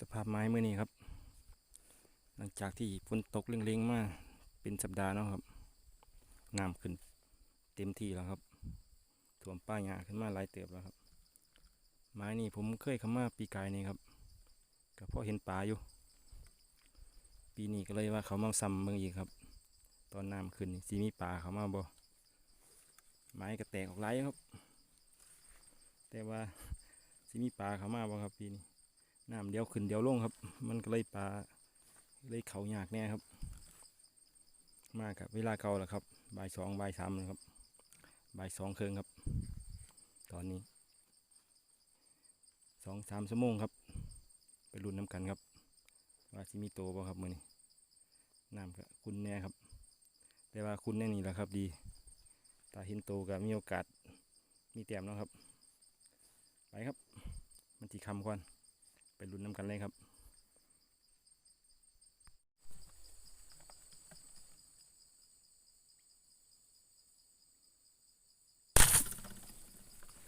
สภาพไม้เมื่อนี้ครับ หลังจากที่ฝนตกเล็งๆมาเป็นสัปดาห์เนาะครับน้ำขึ้นเต็มที่แล้วครับท่วมป้ายาขึ้นมาหลายเติบแล้วครับ ไม้นี่ผมเคยเข้ามาปีกายนี่ครับก็เพราะเห็นปลาอยู่ ปีนี้ก็เลยว่าเขามาซ้ำเมืองอีกครับ ตอนน้ำขึ้นนี่สีมีปลาเขามาบ่ไม้ก็แตกออกหลายครับ แต่ว่าสีมีปลาเขามาบ่ครับปีนี้ น้ำเดียวขึ้นเดียวลงครับ มันก็เลยปลาเลยเขายากแน่ครับ มากครับเวลาเก่าแล้วครับบ่ายสองบ่ายสามนะครับบ่ายสองครึ่งครับ ตอนนี้สองสามชั่วโมงครับ ไปรุ่นน้ำกันครับ ว่าสิมีโตบ่ครับมือนี้น้ำก็คุณแน่ครับ แต่ว่าคุณแน่นี่แหละครับ ดีตาห็นโตก็มีโอกาสมีแต้มแล้วครับ ไปครับ มันทีคำก่อน ไปลุ้นน้ำกันเลยครับ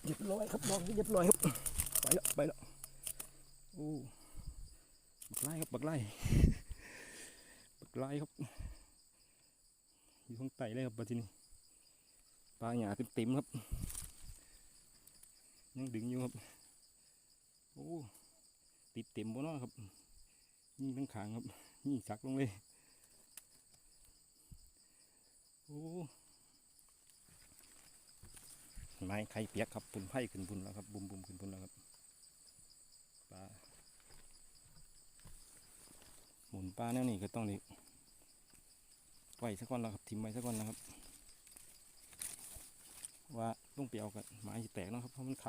เรียบร้อยครับลองเรียบร้อยครับไปแล้วไปแล้วโอ้บักไล่ครับบักไล่บักไล่ครับอยู่ข้างใต้เลยครับปลาที่นี่ปลาหยาเต็มๆครับยังดึงอยู่ครับโอ้ ติดเต็มบ่เนาะครับยิงทั้งขางครับยิงสักลงเลยโอ้ไม้ไข่เปียกครับปุ่นไผ่ขึ้นปุ่นแล้วครับบุมบุมขึ้นปุ่นแล้วครับปลาหมุนปลาแนวนี้ก็ต้องนี่ไว้สักก้อนแล้วครับทิ้มไว้สักก้อนแล้วครับ ว่าต้องเปียวกับไม้แตกนะครับเพราะมันค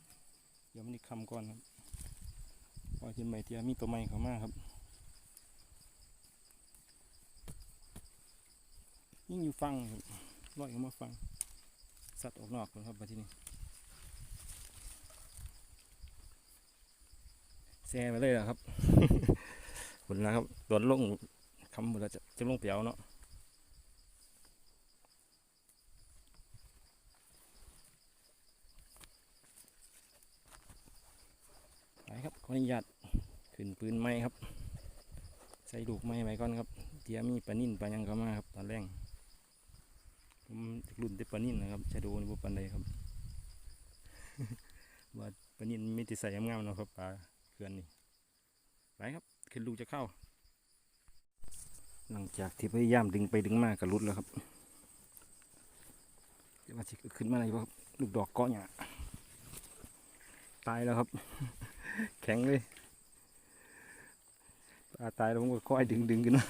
ำเดี๋ยวมันนี่คำก่อนครับ พอขึ้นไปเทียมีตัวใหม่เข้ามาครับยิ่งอยู่ฟังครับลอยเข้ามาฟัง สัตว์ออกนอกเลยครับมาที่นี่แซ่ไปเลยเหรอครับผลนะครับโดนลงคำหมดแล้วจะจะลงเปียวเนาะ ไปครับขออนุญาตขึ้นปืนไม้ครับ ใส่ลูกไม้ไว้ก่อนครับเดี๋ยวมีปลานิ่นปลายังเข้ามาครับตอนแรกผมรุ่นแต่ปลานิ่นนะครับจะดูในบุปันใดครับว่าปลานิ่นไม่ติดใส่งามๆนะครับปลาเขื่อนนี่ไปครับขึ้นลูกจะเข้า หลังจากที่พยายามดึงไปดึงมาก็รุดแล้วครับเดี๋ยวมาสิขึ้นมาอะไรครับลูกดอกเกาะหยตายแล้วครับ แข็งเลยปลาตายแล้วผมก็ค่อยดึงดึงกันมา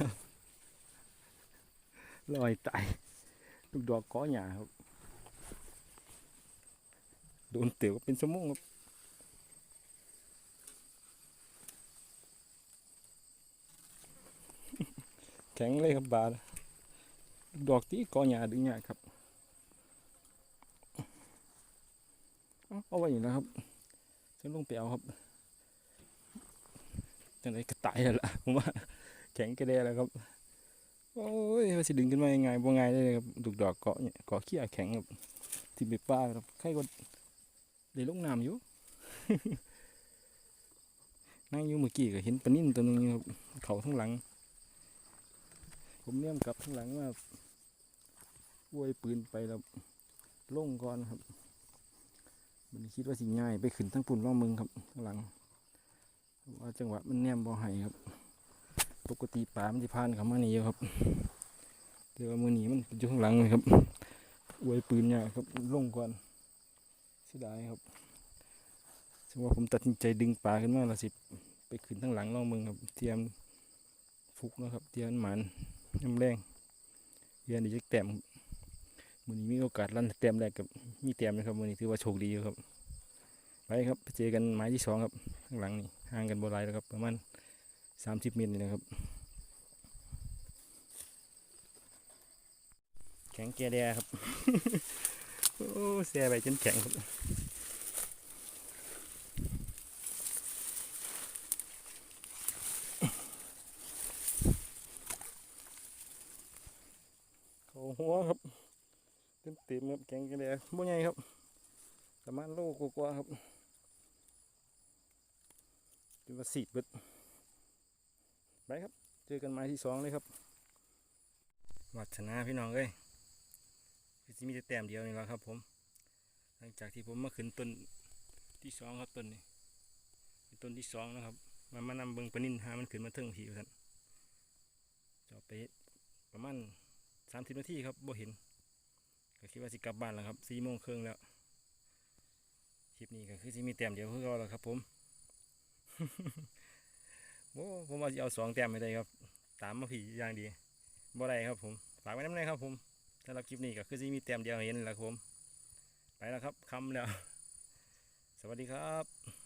ลอยตายลูกดอกก้อหยาครับโดนเตี๋ยวเป็นสมองครับแข็งเลยครับบาดดอกที่ก้อหยาดึงหยาครับเอาเอาไว้อยู่นะครับจะลงไปเอาครับ จังไรก็ตายแล้วล่ะผมว่าแข็งกระเดแล้วครับ โอ้ยว่าสิดึงขึ้นมายังไงบ่ง่ายเลยครับดุกดอกเกาะเนี่ยเกาะขี้แข็งครับที่ไปป้าครับใครก็เลยลงน้ำอยู่นั่งอยู่เมื่อกี้ก็เห็นปลานิ่นตัวนึงครับเขาทั้งหลัง ผมเนี่ยมกลับทั้งหลังว่าอวยปืนไปแล้วล่งก่อนครับมันคิดว่าสิ่งง่ายไปขึ้นทั้งปุ่นล่องมึงครับข้งหลัง ว่าจังหวะมันแนมบ่ให้ครับ ปกติป่ามันจะพานเขามานี่เยอะครับแต่ว่ามือหนีมันอยู่ข้างหลังเลยครับอวยปืนเนี่ยครับลงก่อนเสียดายครับซึ่งว่าผมตัดสินใจดึงป่าขึ้นมาละสิไปขึ้นทั้งหลังล่องมึงครับเทียมฟุกนะครับเทียมหมันน้ำแรงเรียนดีจักแต้มมือนี้มีโอกาสลั่นแต้มแรกกับมีแต้มนะครับมือนี้ถือว่าโชคดีอยู่ครับ ครับไปเจอกันไม้ที่สองครับข้างหลังนี่ห่างกันบ่หลายแล้วครับประมาณสามสิบเมตรนี่นะครับ แข็งแกแดครับ โอ้แซ่ไปจนแข็งครับเขาหัวครับเต็มเต็มๆครับแข็งแกแดบ่ใหญ่ครับประมาณโลกว่าครับ จนว่าสีดเบิดไปครับ เจอกันไม้ที่สองเลยครับวัฒนาพี่น้องเอ้ยคือสิมีแต่แต้มเดียวนี่แหละครับ ผม หลังจากที่ผมมาขึ้นต้นที่สองครับต้นนี้เป็นต้นที่สองนะครับ มามานำเบิงปนินหามันขึ้นมาเทิงผีท่านจะเอไปประมาณสามสิบนาทีครับบ่เห็นก็คิดว่าสิกลับบ้านแล้วครับสี่โมงครึ่งแล้วคลิปนี้ก็คือสิมีแต้มเดียวคือเราแล้วครับผม โอ้ผมว่าจะเอาสองแต้มไม่ได้ครับ ตามมาผีอย่างดีบ่ได้ครับผมฝากไว้น้ำในครับผมสำหรับคลิปนี้ก็คือจะมีแต้มเดียวเห็นแหละครับผม ไปแล้วครับคำแล้ว สวัสดีครับ